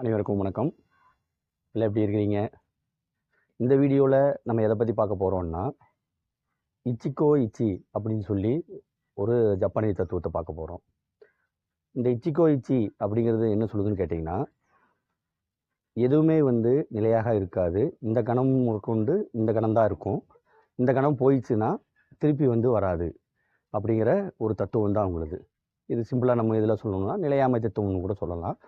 அனைவருக்கும் வணக்கம். இல்லை எப்படி இருக்கிறீங்க? இந்த வீடியோவில் நம்ம எதை பற்றி பார்க்க போகிறோம்னா இச்சிக்கோ இச்சி அப்படின்னு சொல்லி ஒரு ஜப்பானிய தத்துவத்தை பார்க்க போகிறோம் இந்த இச்சிக்கோ இச்சி அப்படிங்கிறது என்ன சொல்லுதுன்னு கேட்டிங்கன்னா எதுவுமே வந்து நிலையாக இருக்காது. இந்த கணம் கொண்டு இந்த கணம் தான் இருக்கும். இந்த கணம் போயிடுச்சுன்னா திருப்பி வந்து வராது அப்படிங்கிற ஒரு தத்துவம் தான் அவங்களுது இது சிம்பிளாக நம்ம இதில் சொல்லணும்னா நிலையாமை தத்துவம்னு கூட சொல்லலாம்.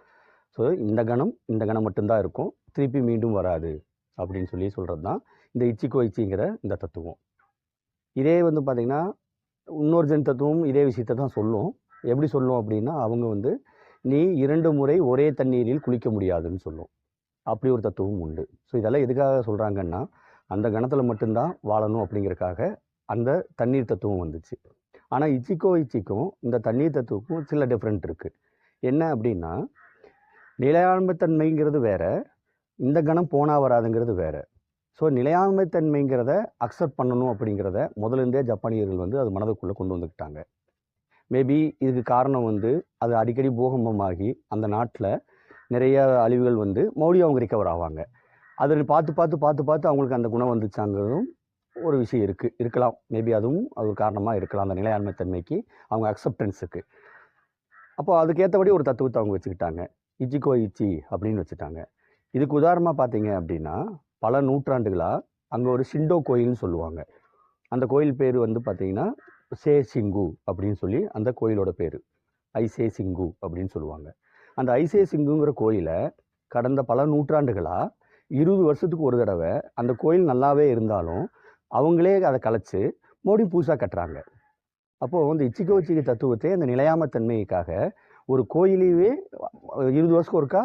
ஸோ இந்த கணம் இந்த கணம் மட்டும்தான் இருக்கும். திருப்பி மீண்டும் வராது அப்படின்னு சொல்லி சொல்கிறது தான் இந்த இச்சிக்கோ இச்சிங்கிற இந்த தத்துவம். இதே வந்து பார்த்திங்கன்னா இன்னொரு ஜென் தத்துவம் இதே விஷயத்தை தான் சொல்லும். எப்படி சொல்லும் அப்படின்னா அவங்க வந்து நீ இரண்டு முறை ஒரே தண்ணீரில் குளிக்க முடியாதுன்னு சொல்லும். அப்படி ஒரு தத்துவம் உண்டு. ஸோ இதெல்லாம் எதுக்காக சொல்கிறாங்கன்னா அந்த கணத்தில் மட்டும்தான் வாழணும் அப்படிங்கிறக்காக அந்த தண்ணீர் தத்துவம் வந்துச்சு. ஆனால் இச்சிக்கோ இச்சிக்கும் இந்த தண்ணீர் தத்துவக்கும் சில டிஃப்ரெண்ட் இருக்குது என்ன அப்படின்னா நிலையாண்மைத்தன்மைங்கிறது வேறு இந்த கணம் போனால் வராதுங்கிறது வேறு. ஸோ நிலையாண்மைத்தன்மைங்கிறத அக்செப்ட் பண்ணணும் அப்படிங்கிறத முதலிருந்தே ஜப்பானியர்கள் வந்து அது மனதுக்குள்ளே கொண்டு வந்துக்கிட்டாங்க. மேபி இதுக்கு காரணம் வந்து அது அடிக்கடி பூகம்பமாகி அந்த நாட்டில் நிறைய அழிவுகள் வந்து மறுபடியும் அவங்க ரிக்கவர் ஆவாங்க. அதில் பார்த்து பார்த்து பார்த்து பார்த்து அவங்களுக்கு அந்த குணம் வந்துச்சாங்கிறதும் ஒரு விஷயம் இருக்குது இருக்கலாம். மேபி அதுவும் அது ஒரு காரணமாக இருக்கலாம். அந்த நிலையாண்மைத்தன்மைக்கு அவங்க அக்செப்டன்ஸுக்கு அப்போ அதுக்கேற்றபடி ஒரு தத்துவத்தை அவங்க வச்சுக்கிட்டாங்க. இச்சிக்கோ இச்சி அப்படின்னு வச்சுட்டாங்க. இதுக்கு உதாரணமாக பார்த்தீங்க அப்படின்னா பல நூற்றாண்டுகளாக அங்கே ஒரு ஷிண்டோ கோயில்னு சொல்லுவாங்க. அந்த கோயில் பேர் வந்து பார்த்தீங்கன்னா சே சிங்கு அப்படின்னு சொல்லி அந்த கோயிலோட பேர். ஐசே சிங்கு அப்படின்னு சொல்லுவாங்க. அந்த ஐசே சிங்குங்கிற கோயிலை கடந்த பல நூற்றாண்டுகளாக இருபது வருஷத்துக்கு ஒரு தடவை அந்த கோயில் நல்லாவே இருந்தாலும் அவங்களே அதை கலைச்சு மோடி புதுசாக கட்டுறாங்க. அப்போது வந்து இச்சிக்கோ இச்சிக்கு தத்துவத்தை அந்த நிலையாமத்தன்மைக்காக ஒரு கோயிலையே இருபது வருஷம் ஒருக்கா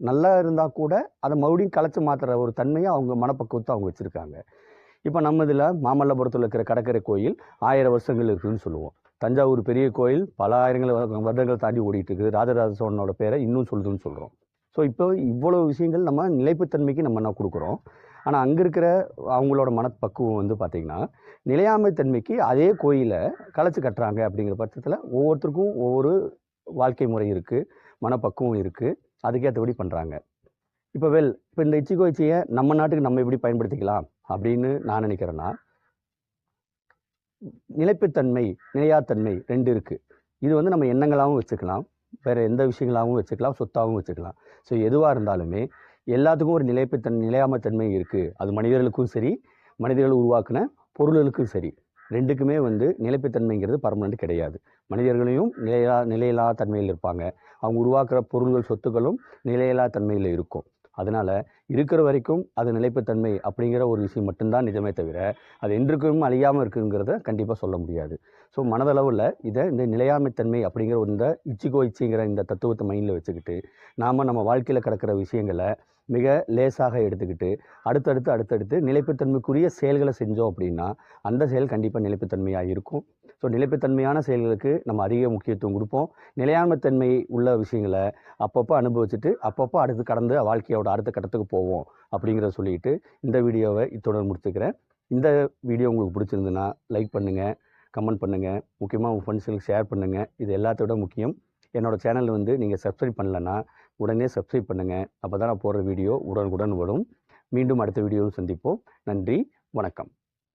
நல்லா இருந்தால் கூட அதை மறுபடியும் கலைச்சி மாற்றுற ஒரு தன்மையை அவங்க மனப்பக்குவத்தை அவங்க வச்சுருக்காங்க. இப்போ நம்ம இதில் மாமல்லபுரத்தில் இருக்கிற கடற்கரை கோயில் ஆயிரம் வருஷங்கள் இருக்குதுன்னு சொல்லுவோம். தஞ்சாவூர் பெரிய கோயில் பல ஆயிரங்கள் வருடங்கள் தாண்டி ஓடிட்டு இருக்குது ராஜராஜ சோழனோட பேரை இன்னும் சொல்லுதுன்னு சொல்கிறோம் ஸோ இப்போ இவ்வளோ விஷயங்கள் நம்ம நிலைப்புத்தன்மைக்கு நம்ம என்ன கொடுக்குறோம்? ஆனால் அங்கே இருக்கிற அவங்களோட மனப்பக்குவம் வந்து பார்த்திங்கன்னா நிலையாமை தன்மைக்கு அதே கோயிலை கலைச்சி கட்டுறாங்க அப்படிங்கிற பட்சத்தில் ஒவ்வொருத்தருக்கும் ஒவ்வொரு வாழ்க்கை முறை இருக்குது மனப்பக்குவம் இருக்குது அதுக்கேற்றபடி பண்ணுறாங்க இப்போ வெல் இப்போ இந்த இச்சிகோ இச்சியை நம்ம நாட்டுக்கு நம்ம எப்படி பயன்படுத்திக்கலாம் அப்படின்னு நான் நினைக்கிறேன்னா நிலைப்புத்தன்மை நிலையாத்தன்மை ரெண்டு இருக்குது இது வந்து நம்ம எண்ணங்களாகவும் வச்சுக்கலாம் வேறு எந்த விஷயங்களாகவும் வச்சுக்கலாம் சொத்தாகவும் வச்சுக்கலாம். ஸோ எதுவாக இருந்தாலுமே எல்லாத்துக்கும் ஒரு நிலைப்புத்தன் நிலையாமத்தன்மை இருக்குது அது மனிதர்களுக்கும் சரி மனிதர்கள் உருவாக்குன பொருள்களுக்கும் சரி. ரெண்டுக்குமே வந்து நிலைப்புத்தன்மைங்கிறது பர்மனெண்ட் கிடையாது. மனிதர்களையும் நிலையிலா நிலையில்லா தன்மையில் இருப்பாங்க. அவங்க உருவாக்குற பொருள்கள் சொத்துக்களும் நிலையில்லா தன்மையில் இருக்கும். அதனால் இருக்கிற வரைக்கும் அது நிலைப்புத்தன்மை அப்படிங்கிற ஒரு விஷயம் மட்டும்தான் நிஜமே தவிர அது என்றைக்கும் அழியாமல் இருக்குங்கிறத கண்டிப்பாக சொல்ல முடியாது. ஸோ மனதளவில் இதை இந்த நிலையாமைத்தன்மை அப்படிங்கிற இந்த இச்சிகோ இச்சிங்கிற இந்த தத்துவத்தை மைண்டில் வச்சுக்கிட்டு நாம் நம்ம வாழ்க்கையில் கிடக்கிற விஷயங்களை மிக லேசாக எடுத்துக்கிட்டு அடுத்தடுத்து அடுத்தடுத்து நிலைப்புத்தன்மைக்குரிய செயல்களை செஞ்சோம் அப்படின்னா அந்த செயல் கண்டிப்பாக நிலைப்புத்தன்மையாக இருக்கும். ஸோ நிலைப்புத்தன்மையான செயல்களுக்கு நம்ம அதிக முக்கியத்துவம் கொடுப்போம். நிலையாண்மைத்தன்மை உள்ள விஷயங்களை அப்பப்போ அனுபவிச்சுட்டு அப்பப்போ அடுத்து கடந்து வாழ்க்கையோட அடுத்த கட்டத்துக்கு போவோம் அப்படிங்கிறத சொல்லிட்டு இந்த வீடியோவை இத்துடன் முடிச்சுக்கிறேன். இந்த வீடியோ உங்களுக்கு பிடிச்சிருந்துன்னா லைக் பண்ணுங்கள் கமெண்ட் பண்ணுங்கள் முக்கியமாக உங்கள் ஃப்ரெண்ட்ஸுங்களுக்கு ஷேர் பண்ணுங்கள் இது எல்லாத்தோட முக்கியம். என்னோடய சேனல் வந்து நீங்கள் சப்ஸ்கிரைப் பண்ணலன்னா உடனே சப்ஸ்கிரைப் பண்ணுங்கள் அப்போ தான் நான் போடுற வீடியோ உடனுக்குடன் வரும். மீண்டும் அடுத்த வீடியோவில் சந்திப்போம். நன்றி வணக்கம்.